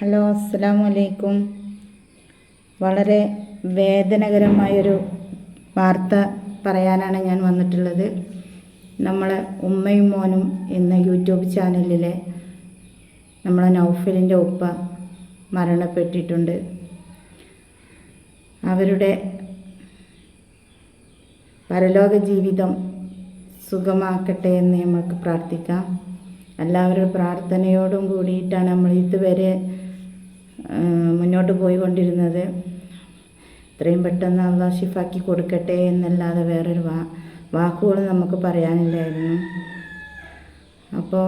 Hello അസ്സാം വലൈക്കും വളരെ വേദനകരമായൊരു വാർത്ത പറയാനാണ് ഞാൻ വന്നിട്ടുള്ളത്. നമ്മളെ ഉമ്മയും മോനും എന്ന യൂട്യൂബ് ചാനലിലെ നമ്മളെ നൗഫലിന്റെ ഉപ്പ മരണപ്പെട്ടിട്ടുണ്ട്. അവരുടെ പരലോക ജീവിതം സുഖമാക്കട്ടെ എന്ന് നമുക്ക് പ്രാർത്ഥിക്കാം. എല്ലാവരുടെ പ്രാർത്ഥനയോടും കൂടിയിട്ടാണ് നമ്മൾ ഇതുവരെ മുന്നോട്ട് പോയിക്കൊണ്ടിരുന്നത്. ഇത്രയും പെട്ടെന്ന് അള്ളാഹ് ഷിഫാക്കി കൊടുക്കട്ടെ എന്നല്ലാതെ വേറൊരു വാ വാക്കുകൾ നമുക്ക് പറയാനില്ലായിരുന്നു. അപ്പോൾ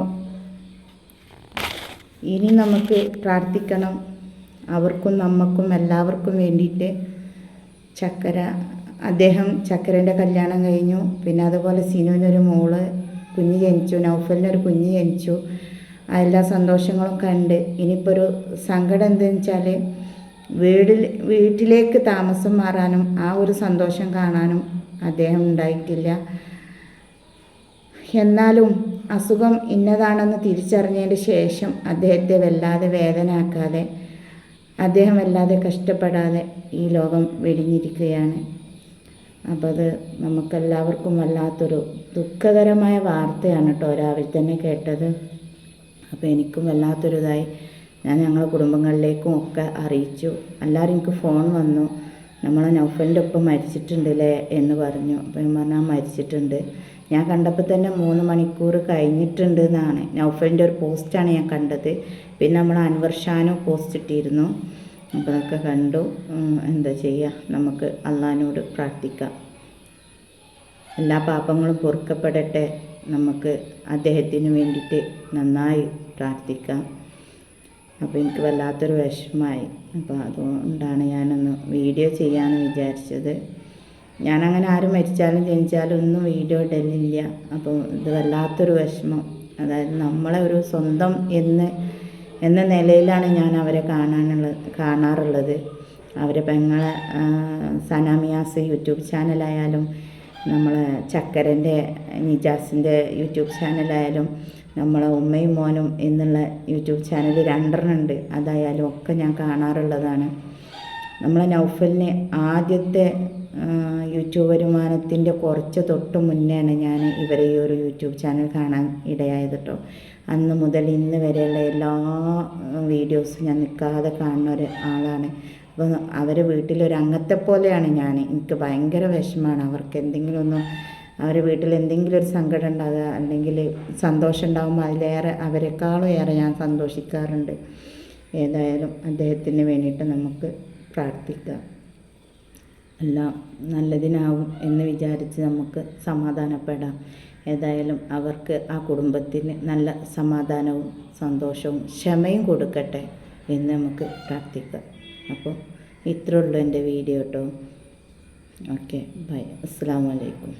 ഇനി നമുക്ക് പ്രാർത്ഥിക്കണം. അവർക്കും നമുക്കും എല്ലാവർക്കും വേണ്ടിയിട്ട് ചക്കര അദ്ദേഹം ചക്കരന്റെ കല്യാണം കഴിഞ്ഞു. പിന്നെ അതുപോലെ സിനുവിനൊരു മോൾ കുഞ്ഞ് ജനിച്ചു നൗഫലിനൊരു കുഞ്ഞ് ജനിച്ചു. എല്ലാ സന്തോഷങ്ങളും കണ്ട് ഇനിയിപ്പോൾ ഒരു സങ്കടം എന്താണെന്ന് വെച്ചാൽ വീടിൽ വീട്ടിലേക്ക് താമസം മാറാനും ആ ഒരു സന്തോഷം കാണാനും അദ്ദേഹം ഉണ്ടായിട്ടില്ല. എന്നാലും അസുഖം ഇന്നതാണെന്ന് തിരിച്ചറിഞ്ഞതിന് ശേഷം അദ്ദേഹത്തെ വല്ലാതെ വേദനയാക്കാതെ അദ്ദേഹം വല്ലാതെ കഷ്ടപ്പെടാതെ ഈ ലോകം വെടിഞ്ഞിരിക്കുകയാണ്. അപ്പോൾ അത് നമുക്കെല്ലാവർക്കും വല്ലാത്തൊരു ദുഃഖകരമായ വാർത്തയാണ് കേട്ടോ രാവിലെ തന്നെ കേട്ടത്. അപ്പോൾ എനിക്കും വല്ലാത്തൊരു ഇതായി ഞാൻ ഞങ്ങളുടെ കുടുംബങ്ങളിലേക്കും ഒക്കെ അറിയിച്ചു. എല്ലാവരും എനിക്ക് ഫോൺ വന്നു. നമ്മളെ നൗഫലിന്റെ ഒപ്പം മരിച്ചിട്ടുണ്ടല്ലേ എന്ന് പറഞ്ഞു. അപ്പം ഞാൻ പറഞ്ഞാൽ മരിച്ചിട്ടുണ്ട്. ഞാൻ കണ്ടപ്പോൾ തന്നെ മൂന്ന് മണിക്കൂർ കഴിഞ്ഞിട്ടുണ്ട് എന്നാണ് നൗഫലിന്റെ ഒരു പോസ്റ്റാണ് ഞാൻ കണ്ടത്. പിന്നെ നമ്മൾ അൻവർ ഷാനും പോസ്റ്റ് ഇട്ടിരുന്നു. അപ്പോൾ അതൊക്കെ കണ്ടു. എന്താ ചെയ്യുക നമുക്ക് അള്ളഹാനോട് പ്രാർത്ഥിക്കാം. എല്ലാ പാപങ്ങളും പൊറുക്കപ്പെടട്ടെ. നമുക്ക് അദ്ദേഹത്തിന് വേണ്ടിയിട്ട് നന്നായി പ്രാർത്ഥിക്കാം. അപ്പോൾ എനിക്ക് വല്ലാത്തൊരു വിഷമമായി. അപ്പോൾ അതുകൊണ്ടാണ് ഞാനൊന്ന് വീഡിയോ ചെയ്യാമെന്ന് വിചാരിച്ചത്. ഞാനങ്ങനെ ആരും മരിച്ചാലും ജനിച്ചാലും ഒന്നും വീഡിയോ ഇടലില്ല. അപ്പോൾ ഇത് വല്ലാത്തൊരു വിഷമം. അതായത് നമ്മളെ ഒരു സ്വന്തം എന്ന് എന്ന നിലയിലാണ് ഞാൻ അവരെ കാണാനുള്ള കാണാറുള്ളത്. അവരെ പെങ്ങളെ സനാമിയാസ് യൂട്യൂബ് ചാനലായാലും നമ്മളെ ചക്കരന്റെ നിജാസിന്റെ യൂട്യൂബ് ചാനലായാലും നമ്മളെ ഉമ്മയും മോനും എന്നുള്ള യൂട്യൂബ് ചാനൽ രണ്ടെണ്ണം ഉണ്ട് അതായാലും ഒക്കെ ഞാൻ കാണാറുള്ളതാണ്. നമ്മളെ നൗഫലിന് ആദ്യത്തെ യൂട്യൂബ് വരുമാനത്തിന്റെ കുറച്ച് തൊട്ട് മുന്നെയാണ് ഞാൻ ഇവരെ ഈ ഒരു യൂട്യൂബ് ചാനൽ കാണാൻ ഇടയായത് കേട്ടോ അന്ന് മുതൽ ഇന്ന് വരെയുള്ള എല്ലാ വീഡിയോസും ഞാൻ നിൽക്കാതെ കാണുന്ന ഒരു ആളാണ്. അപ്പോൾ അവരെ വീട്ടിലൊരംഗത്തെ പോലെയാണ് ഞാൻ എനിക്ക് ഭയങ്കര വിഷമമാണ് അവർക്ക് എന്തെങ്കിലും ഒന്ന് അവരുടെ വീട്ടിൽ എന്തെങ്കിലും ഒരു സങ്കടം ഉണ്ടാകുക അല്ലെങ്കിൽ സന്തോഷം ഉണ്ടാകുമ്പോൾ അതിലേറെ അവരെക്കാളും ഏറെ ഞാൻ സന്തോഷിക്കാറുണ്ട്. ഏതായാലും അദ്ദേഹത്തിന് വേണ്ടിയിട്ട് നമുക്ക് പ്രാർത്ഥിക്കാം. എല്ലാം നല്ലതിനാവും എന്ന് വിചാരിച്ച് നമുക്ക് സമാധാനപ്പെടാം. ഏതായാലും അവർക്ക് ആ കുടുംബത്തിന് നല്ല സമാധാനവും സന്തോഷവും ക്ഷമയും കൊടുക്കട്ടെ എന്ന് നമുക്ക് പ്രാർത്ഥിക്കാം. അപ്പോൾ ഇത്രയുള്ളൂ എന്റെ വീഡിയോ കേട്ടോ. Okay bye. അസ്സാം വലൈക്കും